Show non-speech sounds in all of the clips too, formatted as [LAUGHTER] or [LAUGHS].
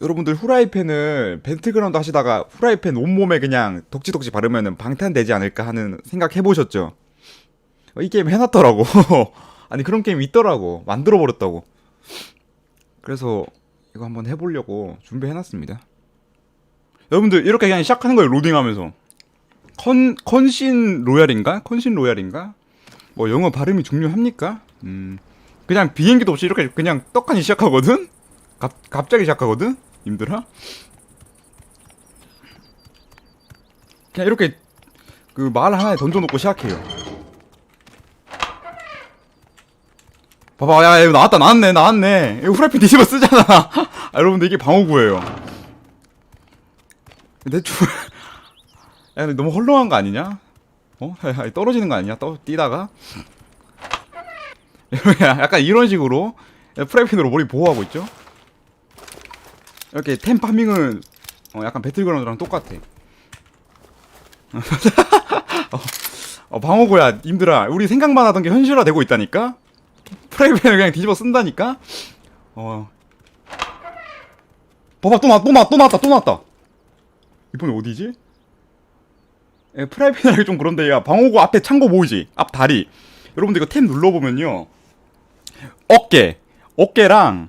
여러분들 후라이팬을 벤트그라운드 하시다가 후라이팬 온몸에 그냥 덕지덕지 바르면은 방탄되지 않을까 하는 생각 해보셨죠? 어, 이 게임 해놨더라고. [LAUGHS] 아니 그런 게임 있더라고. 만들어버렸다고. 그래서 이거 한번 해보려고 준비해놨습니다. 여러분들 이렇게 그냥 시작하는 거예요. 로딩하면서. 컨 컨신 로얄인가? 컨신 로얄인가? 뭐 영어 발음이 중요합니까? 음 그냥 비행기도 없이 이렇게 그냥 떡하니 시작하거든. 갑 갑자기 시작하거든. 님들아. 그냥 이렇게 그 말 하나에 던져놓고 시작해요. 봐봐, 야, 이거 나왔다, 나왔네, 나왔네. 이거 후라이팬 뒤집어 쓰잖아. [LAUGHS] 아, 여러분들 이게 방어구예요. 대충. [LAUGHS] 야, 근데 너무 헐렁한 거 아니냐? 어? [LAUGHS] 야, 떨어지는 거 아니냐? 떠, 뛰다가? 약간 이런 식으로 프라이팬으로 머리 보호하고 있죠? 이렇게 템 파밍은 어, 약간 배틀그라운드랑 똑같아. [LAUGHS] 어, 어, 방어구야, 님들아. 우리 생각만 하던 게 현실화 되고 있다니까? 프라이팬을 그냥 뒤집어 쓴다니까? 어. 봐봐, 또 나왔다, 또 나왔다, 또 나왔다. 이번에 어디지? 예, 프라이팬 하기 좀 그런데, 야, 방어구 앞에 창고 보이지? 앞 다리. 여러분들 이거 탭 눌러보면요. 어깨, 어깨랑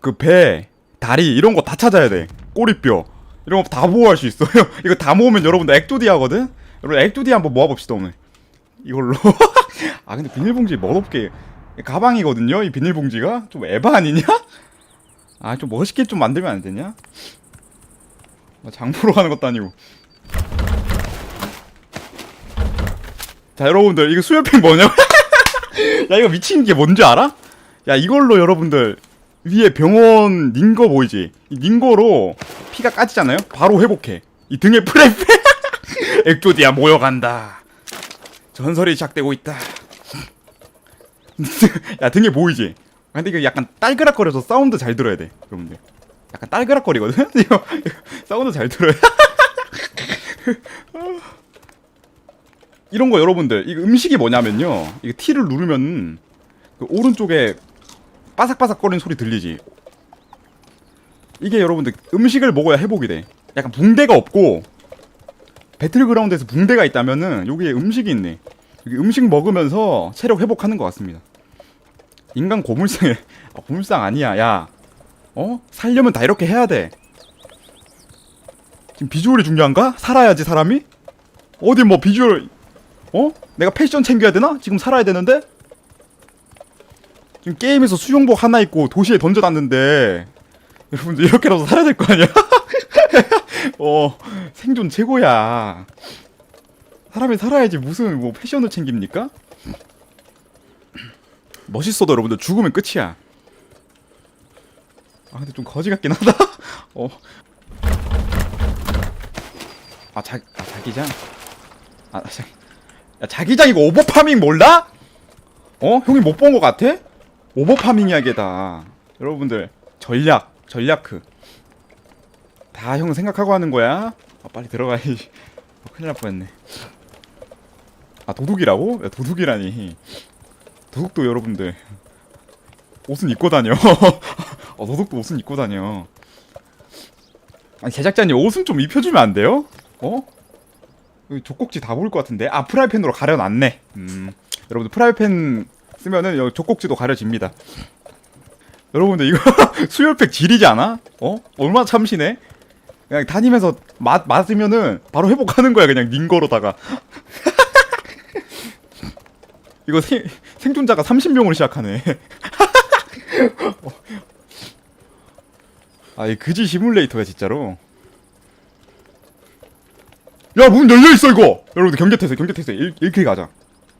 그 배, 다리 이런 거 다 찾아야 돼. 꼬리뼈 이런 거 다 보호할 수 있어요. [LAUGHS] 이거 다 모으면 여러분들 액조디 하거든. 여러분 액조디 한번 모아봅시다 오늘. 이걸로. [LAUGHS] 아 근데 비닐봉지 멋없게 가방이거든요. 이 비닐봉지가 좀 에바 아니냐? 아 좀 멋있게 좀 만들면 안 되냐? 나 장보러 가는 것도 아니고. 자 여러분들 이거 수혈팩 뭐냐? [LAUGHS] 야 이거 미친 게 뭔지 알아? 야 이걸로 여러분들 위에 병원 닌거 보이지? 이 닌거로 피가 까지잖아요? 바로 회복해. 이 등에 프레이팬 [LAUGHS] 액조디아 모여간다. 전설이 시작되고 있다. [LAUGHS] 야 등에 보이지? 아, 근데 이거 약간 딸그락거려서 사운드 잘 들어야 돼, 여러분들. 약간 딸그락거리거든? [LAUGHS] 이거 사운드 잘 들어야 이런 거 여러분들, 이거 음식이 뭐냐면요. 이거 T를 누르면 그 오른쪽에 바삭바삭 거리는 소리 들리지? 이게 여러분들 음식을 먹어야 회복이 돼. 약간 붕대가 없고 배틀그라운드에서 붕대가 있다면은 여기에 음식이 있네. 여기 음식 먹으면서 체력 회복하는 것 같습니다. 인간 고물상에 [LAUGHS] 아, 고물상 아니야. 야, 어? 살려면 다 이렇게 해야 돼. 지금 비주얼이 중요한가? 살아야지 사람이? 어디 뭐 비주얼 어? 내가 패션 챙겨야 되나? 지금 살아야 되는데? 지금 게임에서 수영복 하나 입고 도시에 던져놨는데 여러분들 이렇게라도 살아야 될 거 아니야? [LAUGHS] 어 생존 최고야 사람이 살아야지 무슨 뭐 패션을 챙깁니까? 멋있어도 여러분들 죽으면 끝이야 아 근데 좀 거지 같긴 하다 [LAUGHS] 어. 아, 자, 아 자기장? 아, 자, 야, 자기장 이거 오버파밍 몰라? 어? 형이 못본거 같아? 오버파밍 이야기다. 여러분들 전략, 전략크. 다 형 생각하고 하는 거야. 아, 빨리 들어가야지. [LAUGHS] 어, 큰일 날 뻔했네. 아 도둑이라고? 야, 도둑이라니. 도둑도 여러분들 옷은 입고 다녀. [LAUGHS] 어, 도둑도 옷은 입고 다녀. 아니 제작자님 옷은 좀 입혀주면 안 돼요? 어? 여기 족꼭지 다 보일 것 같은데? 아 프라이팬으로 가려놨네. 음, 여러분들 프라이팬 쓰면은 여기 족꼭지도 가려집니다. 여러분들 이거 [LAUGHS] 수혈팩 질이지 않아? 어? 얼마나 참신해? 그냥 다니면서 맞, 맞으면은 바로 회복하는 거야 그냥 닌거로다가 [LAUGHS] 이거 생, 생존자가 30명으로 시작하네 [LAUGHS] 아이 그지 시뮬레이터야 진짜로 야 문 열려있어 이거 여러분들 경계태세 경계태세 1, 1킬 가자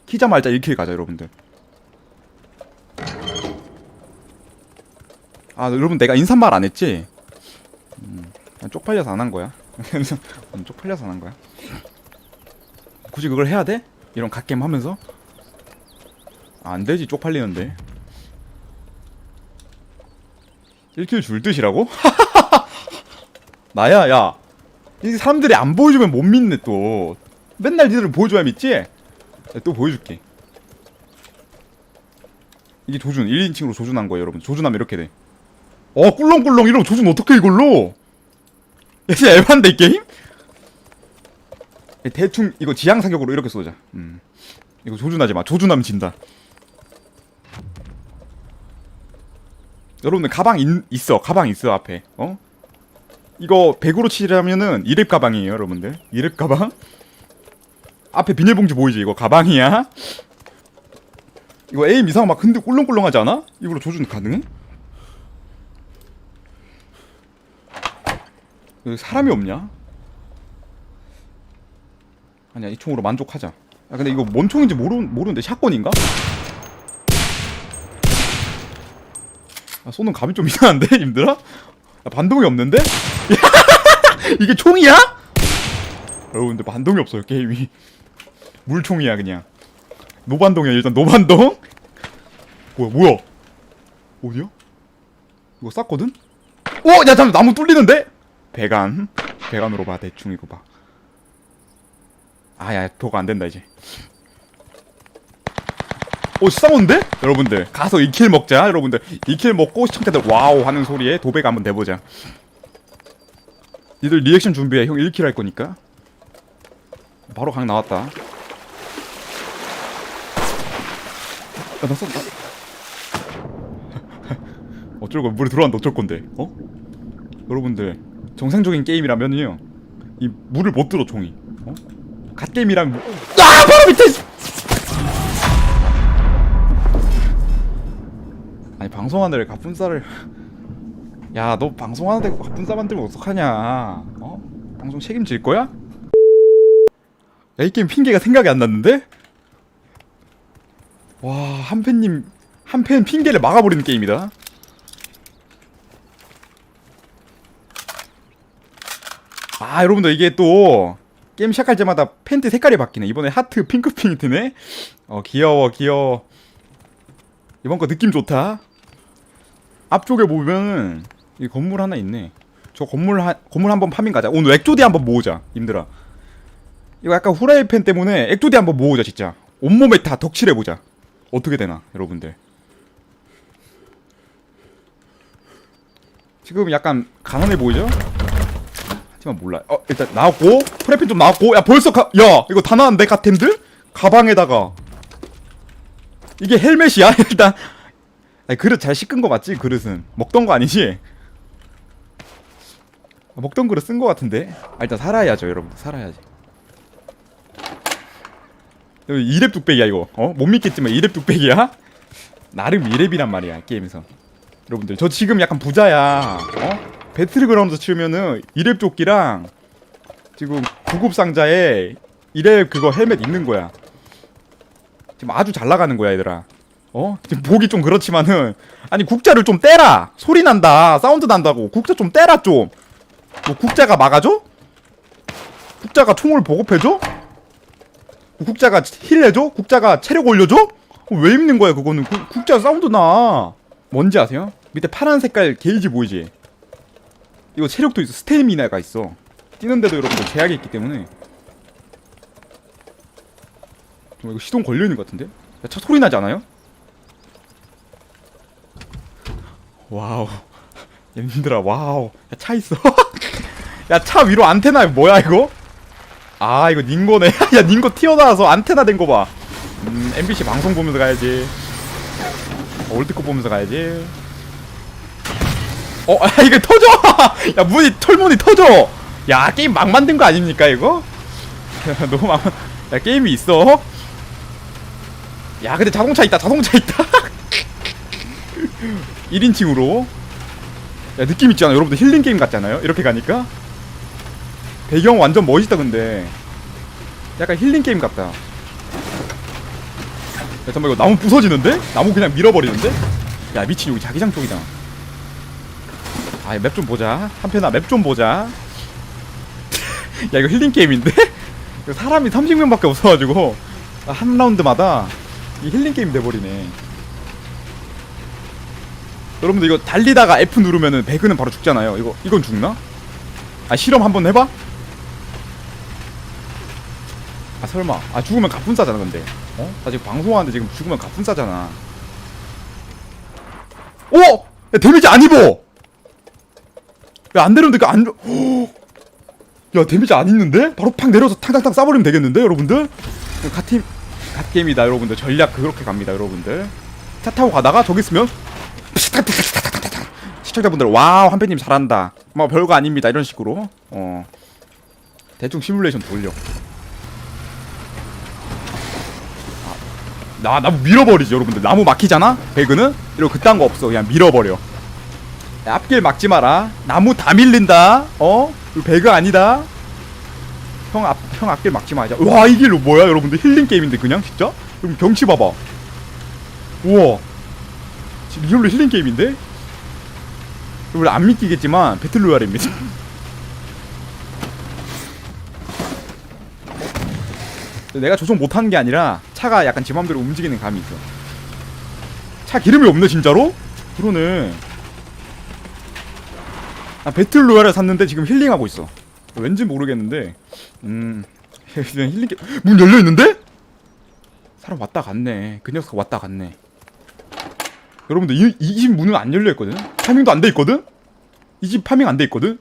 키자 말자 1킬 가자 여러분들 아 여러분 내가 인사말 안 했지? 음, 쪽팔려서 안 한 거야 [LAUGHS] 음, 쪽팔려서 안 한 거야 굳이 그걸 해야 돼? 이런 갓겜 하면서? 아, 안 되지 쪽팔리는데 1킬 줄 듯이라고? [LAUGHS] 나야 야 이 사람들이 안 보여주면 못 믿네 또 맨날 니들은 보여줘야 믿지? 야, 또 보여줄게 이게 조준 1인칭으로 조준한 거예요 여러분 조준하면 이렇게 돼 어 꿀렁꿀렁 이러면 조준 어떻게 이걸로? 야 진짜 에반데 이 게임? 야, 대충 이거 지향 사격으로 이렇게 쏘자. 음. 이거 조준하지 마. 조준하면 진다. 여러분들 가방 있, 있어. 가방 있어 앞에. 어? 이거 100으로 치려면은 이랩 가방이에요 여러분들. 이랩 가방? 앞에 비닐봉지 보이지? 이거 가방이야? 이거 에임 이상 막 근데 꿀렁꿀렁하지 않아? 이걸로 조준 가능해? 여기 사람이 없냐? 아니야 이 총으로 만족하자 아 근데 이거 뭔 총인지 모르, 모르는데 샷건인가? 아 쏘는 감이 좀 이상한데 [LAUGHS] 님들아? 아, 반동이 없는데? [LAUGHS] 이게 총이야? 여러분들 반동이 없어요 게임이 물총이야 그냥 노반동이야 일단 노반동 뭐야 뭐야 어디야? 이거 쌌거든? 오! 야 잠깐 나무 뚫리는데? 배관 배관으로 봐 대충 이거 봐. 아야 도가 안 된다 이제. 오 싸우는데? 여러분들 가서 2킬 먹자 여러분들. 2킬 먹고 시청자들 와우 하는 소리에 도배가 한번 내보자. 니들 리액션 준비해. 형 1킬 할 거니까. 바로 강 나왔다. 야나 쏜다. [LAUGHS] 어쩔 거야 물에 들어왔는데 어쩔 건데 어? 여러분들 정상적인 게임이라면요 이 물을 못 들어 총이 어? 갓게임이랑 물... 아 바로 밑에! 아니 방송하는데 갑분싸를 야 너 방송하는데 갑분싸 만들면 어떡하냐 어? 방송 책임질 거야? 야 이 게임 핑계가 생각이 안 났는데? 와 한팬님 한팬 핑계를 막아버리는 게임이다 아 여러분들 이게 또 게임 시작할 때마다 팬트 색깔이 바뀌네. 이번에 하트 핑크 핑크네? 어 귀여워 귀여워. 이번 거 느낌 좋다. 앞쪽에 보면은 이 건물 하나 있네. 저 건물 한 건물 한번 파밍 가자. 오늘 액조디 한번 모으자 님들아. 이거 약간 후라이팬 때문에 액조디 한번 모으자 진짜. 온몸에 다 덕칠해보자. 어떻게 되나 여러분들. 지금 약간 가난해 보이죠? 하지만 몰라. 어 일단 나왔고 프레핀 좀 나왔고 야 벌써 가, 야 이거 다 나왔는데 가템들 가방에다가 이게 헬멧이야 [LAUGHS] 일단. 아니 그릇 잘 씻은 거 맞지 그릇은 먹던 거 아니지? 아, 먹던 그릇 쓴 거 같은데. 아, 일단 살아야죠 여러분 살아야지. 이랩 뚝배기야 이거. 어 못 믿겠지만 이랩 뚝배기야? 나름 이랩이란 말이야 게임에서. 여러분들 저 지금 약간 부자야. 어? 배틀그라운드 치면은 이랩 조끼랑 지금 구급 상자에 이랩 그거 헬멧 있는 거야. 지금 아주 잘 나가는 거야, 얘들아. 어? 지금 보기 좀 그렇지만은 아니 국자를 좀 떼라. 소리 난다. 사운드 난다고. 국자 좀 떼라 좀. 뭐 국자가 막아줘? 국자가 총을 보급해줘? 국자가 힐 해줘? 국자가 체력 올려줘? 어, 왜 입는 거야 그거는? 그, 국자 사운드 나. 뭔지 아세요? 밑에 파란 색깔 게이지 보이지? 이거 체력도 있어. 스태미나가 있어. 뛰는데도 여러분들 제약이 있기 때문에. 좀 이거 시동 걸려있는 것 같은데? 야, 차 소리 나지 않아요? 와우. [LAUGHS] 얘들아 와우. 야, 차 있어. [LAUGHS] 야 차 위로 안테나 뭐야 이거? 아 이거 닌거네. [LAUGHS] 야 닌거 튀어나와서 안테나 된 거봐. 음 MBC 방송 보면서 가야지. 어, 월드컵 보면서 가야지 어, 아, 이거 터져! [LAUGHS] 야, 문이, 털문이 터져! 야, 게임 막 만든 거 아닙니까, 이거? 야, [LAUGHS] 너무 막, 야, 게임이 있어? 야, 근데 자동차 있다, 자동차 있다! [LAUGHS] 1인칭으로. 야, 느낌 있지 않아? 여러분들 힐링 게임 같잖아요? 이렇게 가니까? 배경 완전 멋있다, 근데. 약간 힐링 게임 같다. 야, 잠깐만, 이거 나무 부서지는데? 나무 그냥 밀어버리는데? 야, 미친, 여기 자기장 쪽이잖아. 아, 맵 좀 보자. 한편아, 맵 좀 보자. [LAUGHS] 야, 이거 힐링 게임인데? [LAUGHS] 사람이 30명밖에 없어가지고, 한 라운드마다 이 힐링 게임 돼버리네. 여러분들 이거 달리다가 F 누르면은 배그는 바로 죽잖아요. 이거, 이건 죽나? 아, 실험 한번 해봐? 아, 설마. 아, 죽으면 가뿐 싸잖아, 근데. 어? 나 지금 방송하는데 지금 죽으면 가뿐 싸잖아. 오! 야, 데미지 안 입어! 야안 내려오는데 그안 [GASPS] 야 데미지 안 있는데? 바로 팍 내려서 탕탕탕 쏴버리면 되겠는데 여러분들? 갓팀 갓게임이다 여러분들. 전략 그렇게 갑니다 여러분들. 차 타고 가다가 저기 있으면 [LAUGHS] 시청자분들 와우 한배님 잘한다. 뭐 별거 아닙니다 이런 식으로. 어. 대충 시뮬레이션 돌려. 아, 나 나무 밀어버리지 여러분들. 나무 막히잖아? 배그는? 이러고 그딴 거 없어. 그냥 밀어버려. 야, 앞길 막지 마라. 나무 다 밀린다. 어? 이거 배그 아니다. 형 앞 형 앞길 막지 마자. 와 이 길로 뭐야 여러분들? 힐링 게임인데 그냥? 진짜? 그럼 경치 봐봐. 우와. 지금 이걸로 힐링 게임인데? 여러분 안 믿기겠지만 배틀로얄입니다. [LAUGHS] 내가 조종 못하는 게 아니라 차가 약간 제 맘대로 움직이는 감이 있어. 차 기름이 없네 진짜로? 그러네 아 배틀로얄을 샀는데 지금 힐링하고 있어. 왠지 모르겠는데 음 [LAUGHS] 힐링 게... 문 열려 있는데? 사람 왔다 갔네. 그 녀석 왔다 갔네. 여러분들 이집 문은 안 열려 있거든? 파밍도 안 돼 있거든? 이 집 파밍 안 돼 있거든?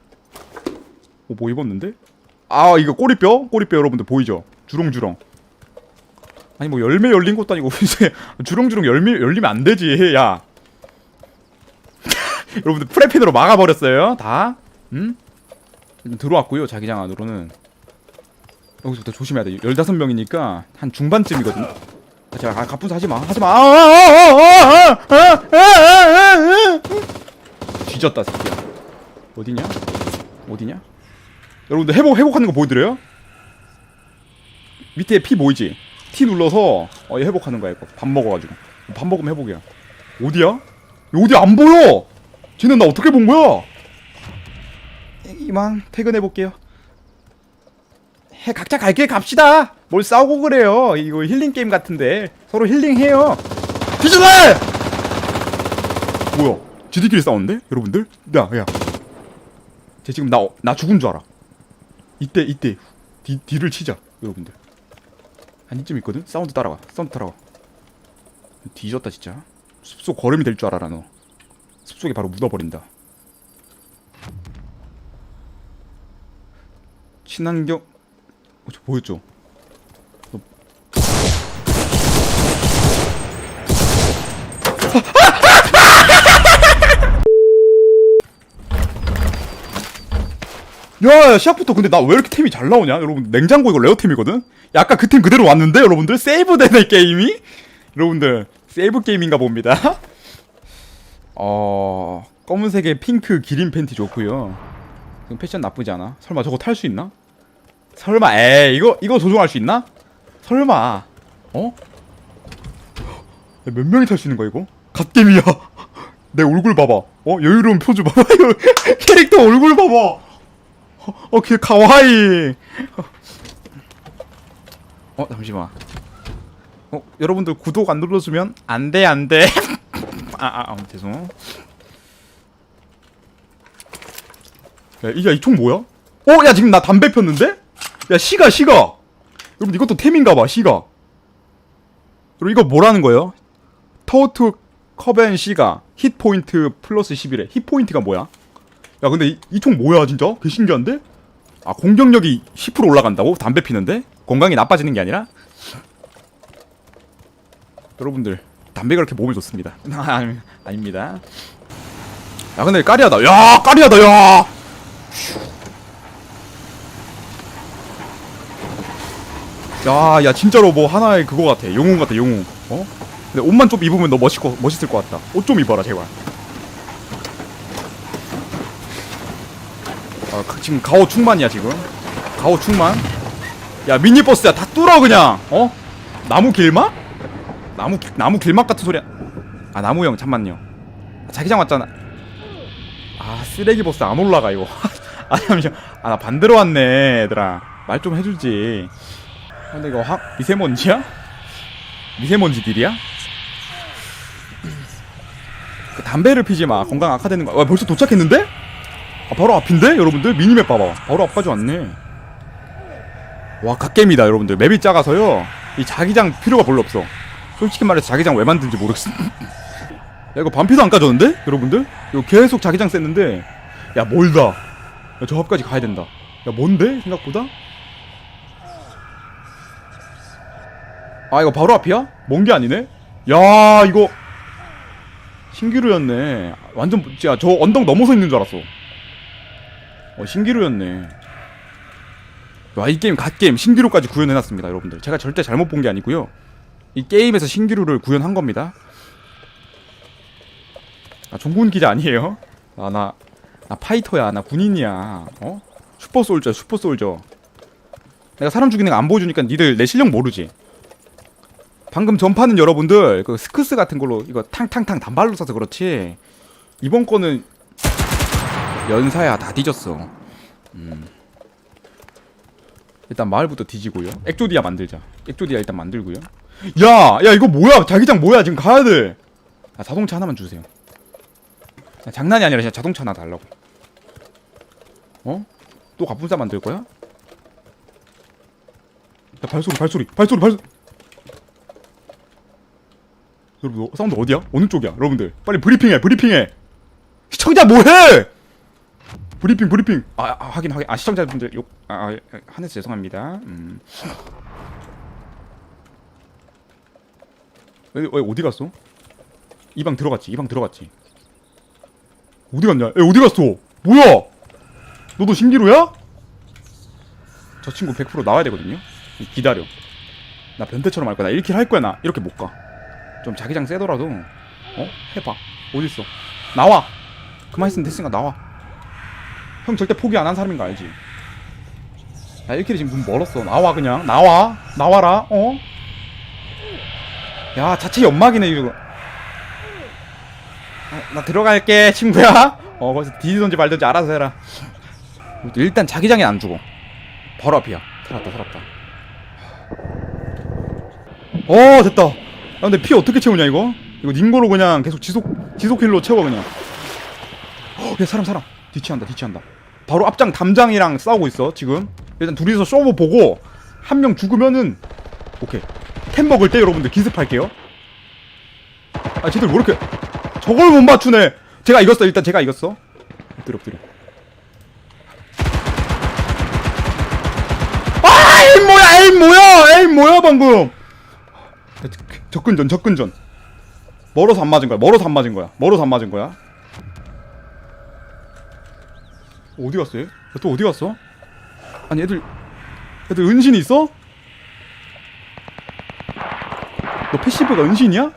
어 뭐 입었는데? 아 이거 꼬리뼈? 꼬리뼈 여러분들 보이죠? 주렁주렁. 아니 뭐 열매 열린 것도 아니고 [LAUGHS] 이제 주렁주렁 열매 열리면 안 되지 야 여러분들 프레핀으로 막아버렸어요 다 응? 지금 들어왔고요 자기장 안으로는 여기서부터 조심해야 돼 15명이니까 한 중반쯤이거든 아, 아, 갑분사 하지마 하지마 아, 아, 아, 아, 아, 아, 아, 아. 뒤졌다 새끼야 어디냐 어디냐 여러분들 회복 회복하는 거 보여드려요 밑에 피 보이지 T 눌러서 어, 얘 회복하는 거야 이거 밥 먹어가지고 밥 먹으면 회복이야 어디야 어디 안 보여 쟤는 나 어떻게 본 거야 이만 퇴근해 볼게요. 해 각자 갈 길 갑시다. 뭘 싸우고 그래요. 이거 힐링 게임 같은데 서로 힐링해요. 뒤져라! 뭐야? 지들끼리 싸우는데? 여러분들? 야, 야. 쟤 지금 나 나 죽은 줄 알아. 이때 이때 뒤 뒤를 치자, 여러분들. 한 이쯤 있거든. 사운드 따라와. 사운드 따라와. 뒤졌다 진짜. 숲속 걸음이 될 줄 알아라 너. 숲속에 바로 묻어버린다. 친환경 어, 저 보였죠? 너- 야, 야, 시작부터 근데 나 왜 이렇게 템이 잘 나오냐? 여러분, 냉장고 이거 레어 템이거든? 약간 그 템 그대로 왔는데, 여러분들? 세이브 되네, 게임이? 여러분들, 세이브 게임인가 봅니다. [LAUGHS] 어, 검은색의 핑크 기린 팬티 좋고요 패션 나쁘지 않아. 설마 저거 탈 수 있나? 설마 에이 이거 이거 조종할 수 있나? 설마 어? 야, 몇 명이 탈 수 있는 거야 이거? 갓겜이야 [LAUGHS] 내 얼굴 봐봐 어 여유로운 표주 봐봐 [LAUGHS] 캐릭터 얼굴 봐봐 어걔 가와이 어 잠시만 어 여러분들 구독 안 눌러주면 안돼 안돼 [LAUGHS] 아아 아, 죄송 야 이게 이 총 뭐야? 어 야 지금 나 담배 폈는데? 야 시가 시가 여러분 이것도 템인가봐 시가 그리고 이거 뭐라는 거예요? 터트 커벤 시가 힛 포인트 플러스 11에 힛 포인트가 뭐야? 야 근데 이 총 뭐야 진짜? 개 신기한데? 아 공격력이 10% 올라간다고? 담배 피는데? 건강이 나빠지는 게 아니라? 여러분들 담배가 그렇게 몸에 좋습니다 [LAUGHS] 아, 아닙니다 야 근데 까리하다 야 까리하다 야 야, 야, 진짜로 뭐 하나의 그거 같아. 영웅 같아, 영웅. 어? 근데 옷만 좀 입으면 너 멋있 거, 멋있을 것 같다. 옷 좀 입어라, 제발. 아, 가- 지금 가오 충만이야, 지금. 가오 충만. 야, 미니버스야. 다 뚫어, 그냥. 어? 나무 길막? 나무, 기- 나무 길막 같은 소리야. 아, 나무 형, 잠만요. 자기장 왔잖아. 아, 쓰레기 버스 안 올라가, 이거. [LAUGHS] 아, 잠시만. 아, 나 반대로 왔네, 얘들아. 말 좀 해주지. 근데 이거 화, 미세먼지야? 미세먼지 딜이야? 그 담배를 피지 마. 건강 악화되는 거. 와, 벌써 도착했는데? 아, 바로 앞인데? 여러분들? 미니맵 봐봐. 바로 앞까지 왔네. 와, 갓겜이다, 여러분들. 맵이 작아서요. 이 자기장 필요가 별로 없어. 솔직히 말해서 자기장 왜 만든지 모르겠어. 야, 이거 반피도 안 까졌는데? 여러분들? 이거 계속 자기장 쐈는데. 야 멀다 야, 저 앞까지 가야 된다 야 뭔데 생각보다 아 이거 바로 앞이야? 먼 게 아니네 야 이거 신기루였네 완전 진짜 저 언덕 넘어서 있는 줄 알았어 어 신기루였네 와이 게임 갓게임 신기루까지 구현해놨습니다 여러분들 제가 절대 잘못 본 게 아니고요 이 게임에서 신기루를 구현한 겁니다. 아 종군 기자 아니에요? 아 나 나 파이터야 나 군인이야. 어? 슈퍼 솔저 슈퍼 솔저. 내가 사람 죽이는 거 안 보여주니까 니들 내 실력 모르지. 방금 전파는 여러분들 그 스크스 같은 걸로 이거 탕탕탕 단발로 써서 그렇지. 이번 거는 연사야 다 뒤졌어. 음. 일단 마을부터 뒤지고요. 액조디아 만들자. 액조디아 일단 만들고요 야 야 이거 뭐야 자기장 뭐야 지금 가야 돼 아, 자동차 하나만 주세요 야, 장난이 아니라 진짜 자동차 하나 달라고 어? 또 갑분싸 만들 거야? 야 발소리 발소리 발소리 발소리 여러분 어, 사운드 어디야? 어느 쪽이야? 여러분들 빨리 브리핑해 브리핑해 시청자 뭐해? 브리핑 브리핑 아, 아 확인 확인 아 시청자분들 욕 아, 아 하늘씨 죄송합니다 음. 왜, 왜 어디 갔어? 이 방 들어갔지 이 방 들어갔지. 어디 갔냐? 에 어디 갔어? 뭐야? 너도 신기루야? 저 친구 100% 나와야 되거든요? 기다려. 나 변태처럼 할 거야. 나 1킬 할 거야 나. 이렇게 못 가. 좀 자기장 세더라도 어? 해봐. 어딨어? 나와. 그만 했으면 됐으니까 나와. 형 절대 포기 안 한 사람인 거 알지? 야 1킬이 지금 눈 멀었어. 나와 그냥. 나와. 나와라. 어? 야 자체 연막이네 이거. 아, 나 들어갈게 친구야. 어 거기서 뒤지던지 말던지 알아서 해라. 일단 자기장에 안 죽어. 바로 앞이야. 살았다 살았다. 어 됐다. 야 근데 피 어떻게 채우냐 이거? 이거 닝고로 그냥 계속 지속 지속 힐로 채워 그냥. 어, 야 사람 사람. 뒤치한다 뒤치한다. 바로 앞장 담장이랑 싸우고 있어 지금. 일단 둘이서 쇼부 보고 한 명 죽으면은 오케이 템 먹을 때 여러분들 기습할게요. 아 쟤들 왜 이렇게 저걸 못 맞추네. 제가 이겼어 일단 제가 이겼어. 엎드려 엎드려. 아 에임 뭐야 에임 뭐야 에임 뭐야 방금. 접근전 접근전. 멀어서 안 맞은 거야 멀어서 안 맞은 거야 멀어서 안 맞은 거야. 어디 갔어 얘? 또 어디 갔어? 아니 애들 애들 은신이 있어? 패시브가 은신이야?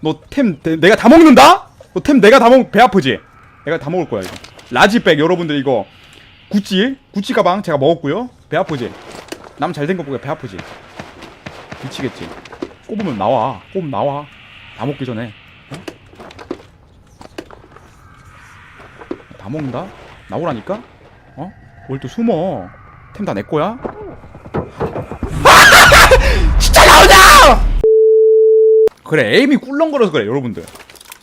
너 템 내가 다 먹는다? 너 템 내가 다 먹, 배 아프지? 내가 다 먹을 거야 이거 라지백 여러분들 이거 구찌 구찌 가방 제가 먹었고요 배 아프지? 남 잘 된 거 보고 배 아프지? 미치겠지? 꼽으면 나와 꼽으면 나와 다 먹기 전에 어? 다 먹는다? 나오라니까? 어? 뭘 또 숨어 템 다 내 거야? 그래 에임이 꿀렁거려서 그래 여러분들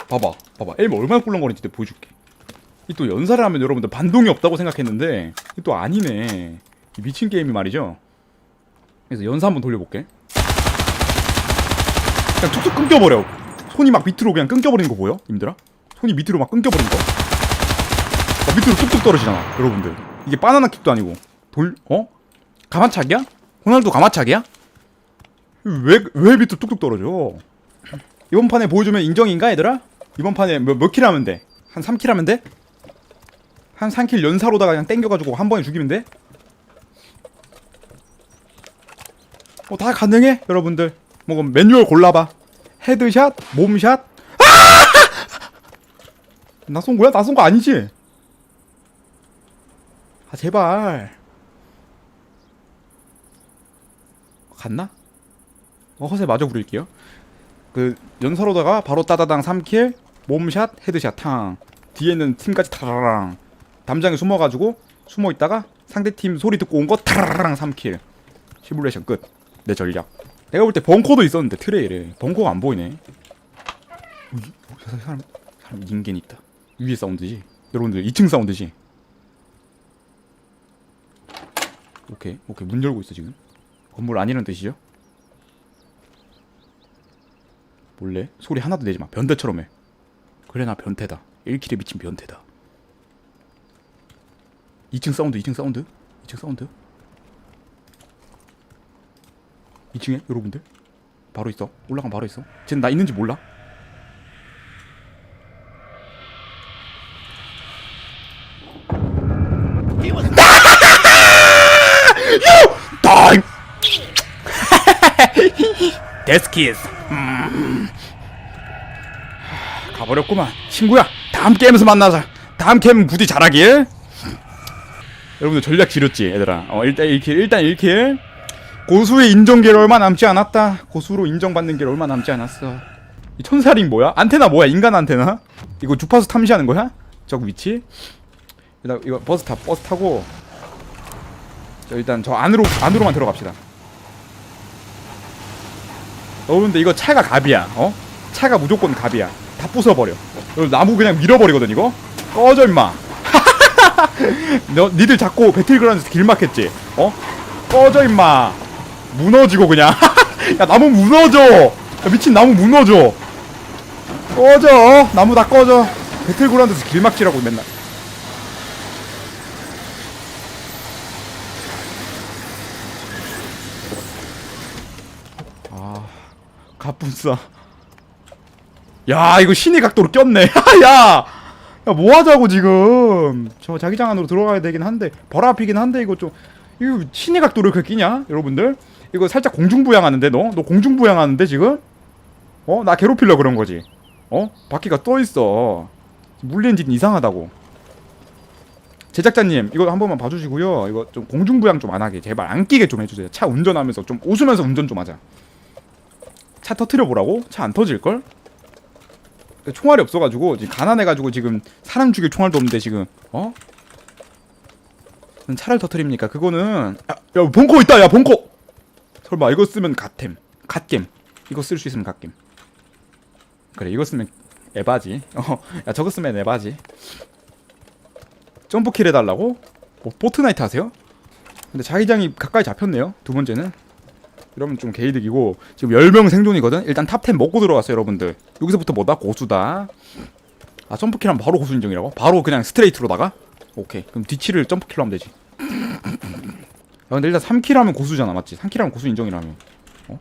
봐봐 봐봐 에임 얼마나 꿀렁거리는지 내가 보여줄게 이 또 연사를 하면 여러분들 반동이 없다고 생각했는데 또 아니네 이 미친 게임이 말이죠 그래서 연사 한번 돌려볼게 그냥 툭툭 끊겨버려 손이 막 밑으로 그냥 끊겨버리는 거 보여? 님들아? 손이 밑으로 막 끊겨버리는 거 막 밑으로 뚝뚝 떨어지잖아 여러분들 이게 바나나 킥도 아니고 돌.. 어? 가마차기야? 호날두 가마차기야? 왜, 왜 밑으로 뚝뚝 떨어져? 이번 판에 보여주면 인정인가 얘들아? 이번 판에 몇, 몇 킬 하면 돼? 한 3킬 하면 돼? 한 3킬 연사로다가 그냥 땡겨가지고 한 번에 죽이면 돼? 어, 다 가능해 여러분들 뭐 그럼 매뉴얼 골라봐 헤드샷 몸샷 아! [LAUGHS] 나쏜 거야? 나 쏜 거 아니지? 아 제발 갔나? 어 허세 마저 부릴게요 그 연사로다가 바로 따다당 3킬 몸샷 헤드샷 탕. 뒤에는 팀까지 타라랑. 담장에 숨어가지고 숨어있다가 상대팀 소리 듣고 온 거 타라랑 3킬. 시뮬레이션 끝. 내 전략. 내가 볼 때 벙커도 있었는데 트레일에. 벙커가 안 보이네. 사람 사람 인간 있다. 위에 사운드지? 여러분들 2층 사운드지? 오케이 오케이. 문 열고 있어 지금. 건물 아니라는 뜻이죠 몰래 소리 하나도 내지 마. 변태처럼 해. 그래 나 변태다. 1킬에 미친 변태다. 2층 사운드 2층 사운드? 2층 사운드? 2층에? 여러분들? 바로 있어. 올라가면 바로 있어. 쟤는 나 있는지 몰라? [LAUGHS] 데스키스 음. [CLEARS THROAT] 가버렸구만. 친구야 다음 게임에서 만나자. 다음 게임 부디 잘하길. 여러분들 전략 지렸지 얘들아. 어 일단 1킬 일단 1킬. 고수의 인정길 얼마 남지 않았다. 고수로 인정받는 길 얼마 남지 않았어. 이 천사링 뭐야? 안테나 뭐야? 인간 안테나? 이거 주파수 탐지하는 거야? 저 위치? 일단 이거 버스 타 버스 타고 저 일단 저 안으로 안으로만 들어갑시다 여러분들 이거 차가 갑이야. 어? 차가 무조건 갑이야. 다 부숴버려. 나무 그냥 밀어버리거든 이거? 꺼져 임마. [LAUGHS] 너 니들 자꾸 배틀그라운드에서 길 막혔지? 어? 꺼져 임마. 무너지고 그냥. [LAUGHS] 야 나무 무너져. 야, 미친 나무 무너져. 꺼져. 나무 다 꺼져. 배틀그라운드에서 길 막지라고 맨날 가뿐싸 야 이거 신의 각도로 꼈네. [LAUGHS] 야! 야 뭐하자고 지금. 저 자기장 안으로 들어가야 되긴 한데 벌 앞이긴 한데 이거 좀. 이거 신의 각도로 그렇게 끼냐 여러분들? 이거 살짝 공중부양하는데 너? 너 공중부양하는데 지금? 어? 나 괴롭히려 그런 거지. 어? 바퀴가 떠있어. 물리는 짓 이상하다고. 제작자님 이거 한 번만 봐주시고요. 이거 좀 공중부양 좀 안 하게. 제발 안 끼게 좀 해주세요. 차 운전하면서 좀 웃으면서 운전 좀 하자 차 터트려 보라고? 차 안 터질 걸? 총알이 없어가지고 지금 가난해가지고 지금 사람 죽일 총알도 없는데 지금 어? 차를 터트립니까? 그거는 야, 야 벙커 있다 야 벙커 설마 이거 쓰면 갓템 갓겜 이거 쓸 수 있으면 갓겜 그래 이거 쓰면 에바지 어야 저거 쓰면 에바지 점프킬 해달라고? 뭐 포트나이트 하세요? 근데 자기장이 가까이 잡혔네요 두 번째는 이러면 좀 개이득이고 지금 10명 생존이거든 일단 탑10 먹고 들어왔어요 여러분들 여기서부터 뭐다? 고수다 아 점프킬 하면 바로 고수 인정이라고? 바로 그냥 스트레이트로 나가? 오케이 그럼 뒤치를 점프킬로 하면 되지 야 근데 일단 3킬 하면 고수잖아 맞지? 3킬 하면 고수 인정이라며 어?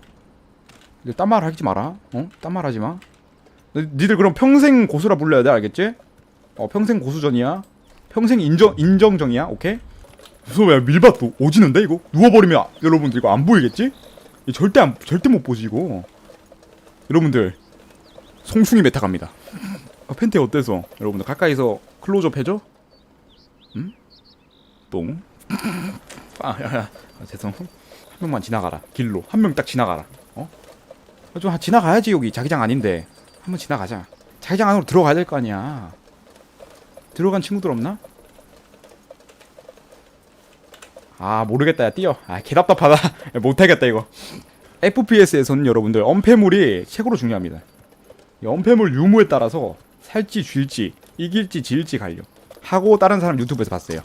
근데 딴 말 하지 마라 어? 딴 말 하지 마 너- 니들 그럼 평생 고수라 불러야 돼 알겠지? 어 평생 고수전이야 평생 인정 인정정이야 오케이? 무서워 야 밀밭 도 오지는데 이거? 누워버리면 아- 여러분들 이거 안 보이겠지? 절대 안 절대 못 보지 이거 여러분들 송충이 메타 갑니다 아, 팬티 어때서 여러분들 가까이서 클로즈업 해줘? 응? 똥? 아, 야, 야. 아, 죄송. 한 명만 지나가라. 길로. 한 명 딱 지나가라. 어? 아, 좀 하- 지나가야지, 여기. 자기장 아닌데. 한번 지나가자. 자기장 안으로 들어가야 될 거 아니야. 들어간 친구들 없나? 아, 모르겠다. 야, 뛰어. 아, 개답답하다. 야, [LAUGHS] 못하겠다, 이거. FPS에서는 여러분들, 엄폐물이 최고로 중요합니다. 이 엄폐물 유무에 따라서 살지, 쥘지, 이길지, 질지 갈려. 하고 다른 사람 유튜브에서 봤어요.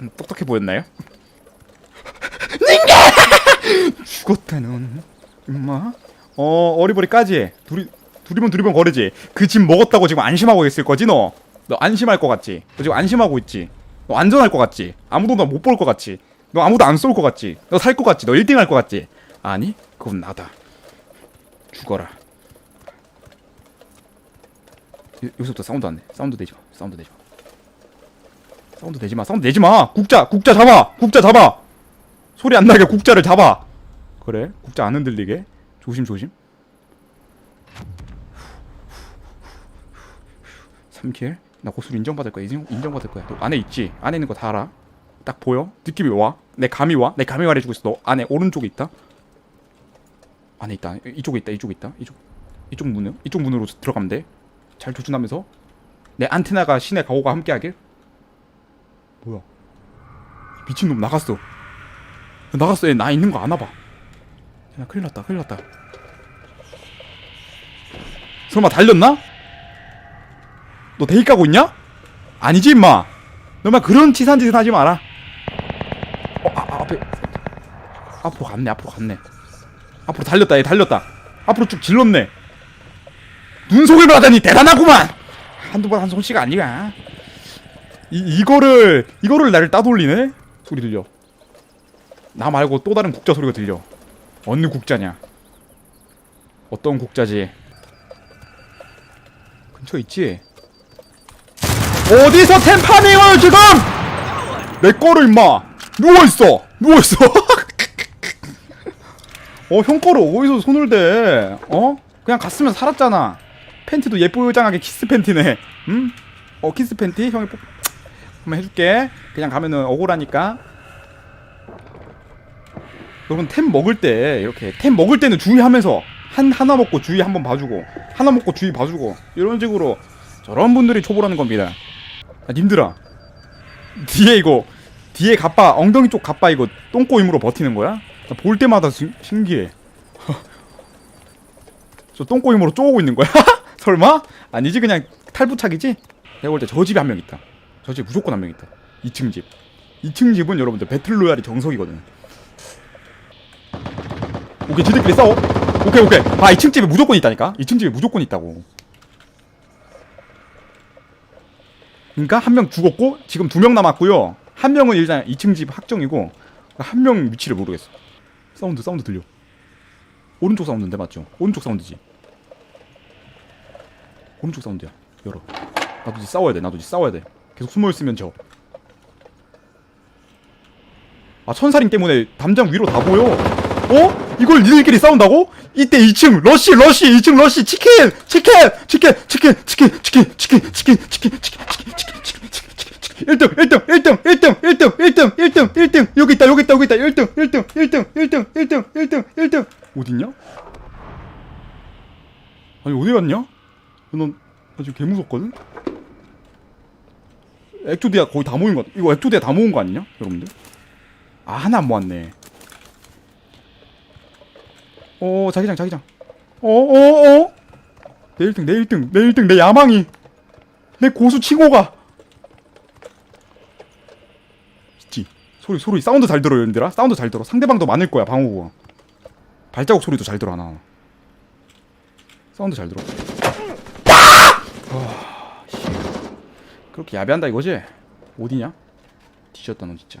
음, [LAUGHS] 똑똑해 보였나요? [LAUGHS] 닌게 죽었다는 엄마 어 어리버리까지 둘이 둘이면 둘이면 거리지 그 집 먹었다고 지금 안심하고 있을 거지 너? 너 안심할 것 같지? 너 지금 안심하고 있지? 너 안전할 것 같지? 아무도 너못볼 것 같지? 너 아무도 안 쏠 것 같지? 너 살 것 같지? 너 1등 할 것 같지? 아니 그건 나다 죽어라 여- 여기서부터 사운드 안 내 사운드 내지 마 사운드 내지 마 사운드 내지 마. 사운드 내지 마. 국자, 국자 잡아. 국자 잡아. 소리 안 나게 국자를 잡아. 그래. 국자 안 흔들리게. 조심 조심. 3킬. 나 고수를 인정받을 거야. 인정, 인정받을 거야. 너 안에 있지? 안에 있는 거 다 알아. 딱 보여? 느낌이 와? 내 감이 와? 내 감이 말해주고 있어. 너 안에 오른쪽에 있다. 안에 있다. 이쪽에 있다. 이쪽에 있다. 이쪽. 이쪽 문으로 이쪽 문으로 들어가면 돼. 잘 조준하면서 내 안테나가 신의 가오가 함께하길. 뭐야? 미친놈 나갔어. 나갔어. 얘 나 있는 거 아나 봐. 야, 큰일 났다. 큰일 났다. 설마 달렸나? 너 대기 까고 있냐? 아니지 임마. 너만 그런 치사한 짓을 하지 마라. 어, 아, 아, 앞에 앞으로 갔네. 앞으로 갔네. 앞으로 달렸다. 얘 달렸다. 앞으로 쭉 질렀네. 눈속임을 하다니 대단하구만. 한두 번 한 손씨가 아니야. 이 이거를 이거를 나를 따돌리네 소리 들려 나 말고 또 다른 국자 소리가 들려 어느 국자냐 어떤 국자지 근처 있지 어디서 템 파밍을 지금? 내 거를 임마. 누워있어. 누워있어. [LAUGHS] 어 형 거를 어디서 손을 대? 어? 그냥 갔으면 살았잖아. 팬티도 예쁘장하게 키스 팬티네. 응? 어 키스 팬티? 형이 뽑... 한번 해줄게. 그냥 가면은 억울하니까. 여러분 템 먹을 때 이렇게 템 먹을 때는 주의하면서 한 하나 먹고 주의 한번 봐주고 하나 먹고 주의 봐주고 이런 식으로 저런 분들이 초보라는 겁니다 아, 님들아. 뒤에 이거 뒤에 가빠 엉덩이 쪽 가빠 이거 똥꼬임으로 버티는 거야? 나볼 때마다 신- 신기해. [LAUGHS] 저 똥꼬임으로 쪼고 있는 거야? [LAUGHS] 설마? 아니지 그냥 탈부착이지? 내가 볼 때 저 집에 한 명 있다. 저 집에 무조건 한 명 있다. 2층 집. 2층 집은 여러분들 배틀로얄이 정석이거든. 오케이 지들끼리 싸워. 오케이 오케이. 아 2층 집에 무조건 있다니까? 2층 집에 무조건 있다고 그러니까 한 명 죽었고 지금 두 명 남았고요. 한 명은 일단 2층 집 확정이고 한 명 위치를 모르겠어. 사운드 사운드 들려. 오른쪽 사운드인데 맞죠? 오른쪽 사운드지. 오른쪽 사운드야. 열어. 나도 이제 싸워야 돼 나도 이제 싸워야 돼. 계속 숨어 있으면 져. 아, 천사링 때문에 담장 위로 다 보여. 어? 이걸 니들끼리 싸운다고? 이때 2층 러쉬 러쉬 2층 러쉬 치킨 치킨 치킨 치킨 치킨 치킨 치킨 치킨 치킨 치킨 치킨 치킨 치킨 치킨 치킨 1등 1등 1등 1등 1등 1등 1등 1등 여기 있다 여기 있다 여기 있다 1등 1등 1등 1등 1등 1등 1등 어딨냐? 아니 어디 갔냐? 넌나 지금 개 무섭거든? 액조디아 거의 다 모인 것 같아 이거 액조디아 다 모은 거 아니냐? 여러분들? 아 하나 안 모았네 어 자기장 자기장. 어어어? 내 1등 내 1등 내 1등 내 야망이. 내 고수 칭호가. 있지. 소리 소리 사운드 잘 들어 여러분들아. 사운드 잘 들어. 상대방도 많을 거야 방어구가 발자국 소리도 잘 들어 하나. 사운드 잘 들어. 아, 씨. 그렇게 야비한다 이거지? 어디냐? 뒤졌다 너 진짜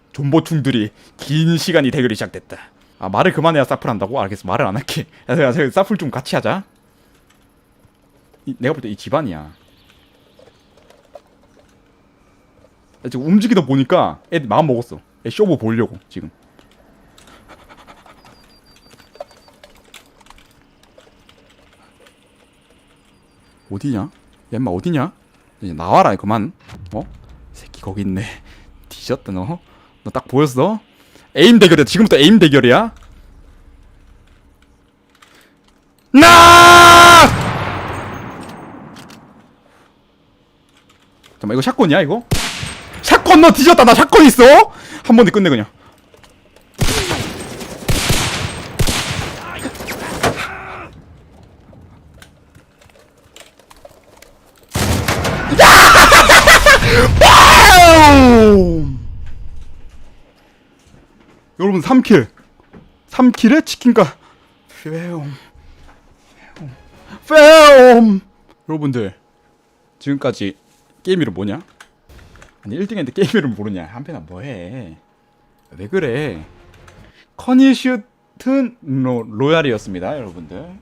존버충들이 긴 시간이 대결이 시작됐다. 아 말을 그만해야 사플 한다고? 알겠어 말을 안 할게. [LAUGHS] 야, 야, 야, 사플 좀 같이 하자. 이, 내가 볼 때 이 집안이야. 야, 지금 움직이다 보니까 애 마음 먹었어. 애 쇼부 보려고 지금. 어디냐? 야, 마 어디냐? 이제 나와라 그만. 어? 새끼 거기 있네. [LAUGHS] 뒤졌다 너. 너 딱 보였어? 에임 대결이야. 지금부터 에임 대결이야. 나! 잠깐만 이거 샷건이야 이거? 샷건 너 뒤졌다. 나 샷건 있어. 한 번에 끝내 그냥. 여러분 3킬. 3킬에 치킨가? 페옴 페옴 여러분들 지금까지 게임 이름 뭐냐? 아니 1등 했는데 게임 이름 모르냐? 한편아 뭐해? 왜 그래? 커니슈튼 로, 로얄이었습니다 여러분들